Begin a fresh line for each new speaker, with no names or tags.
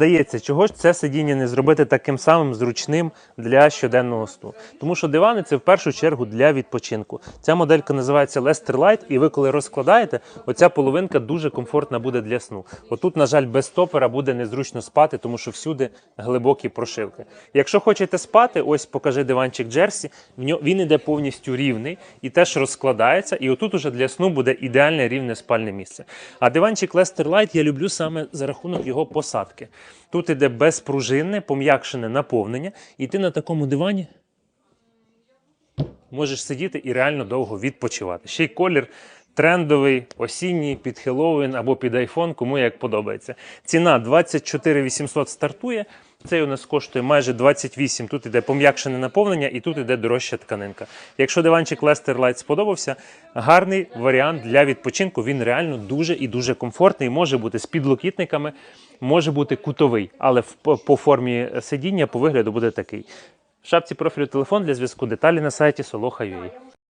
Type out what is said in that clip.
Здається, чого ж це сидіння не зробити таким самим зручним для щоденного сну? Тому що дивани це в першу чергу для відпочинку. Ця моделька називається Lester Light, і ви коли розкладаєте, оця половинка дуже комфортна буде для сну. Отут, на жаль, без стопера буде незручно спати, тому що всюди глибокі прошивки. Якщо хочете спати, ось покажи диванчик Джерсі. Він іде повністю рівний і теж розкладається. І отут уже для сну буде ідеальне рівне спальне місце. А диванчик Lester Light я люблю саме за рахунок його посадки. Тут іде безпружинне, пом'якшене наповнення, і ти на такому дивані можеш сидіти і реально довго відпочивати. Ще й колір трендовий, осінній, під Хеллоуін або під iPhone, кому як подобається. Ціна 24 800 стартує. Цей у нас коштує майже 28. Тут іде пом'якшене наповнення і тут іде дорожча тканинка. Якщо диванчик Lester Light сподобався, гарний варіант для відпочинку. Він реально дуже і дуже комфортний. Може бути з підлокітниками, може бути кутовий, але по формі сидіння по вигляду буде такий. В шапці профілю телефон для зв'язку деталі на сайті Soloha.ua.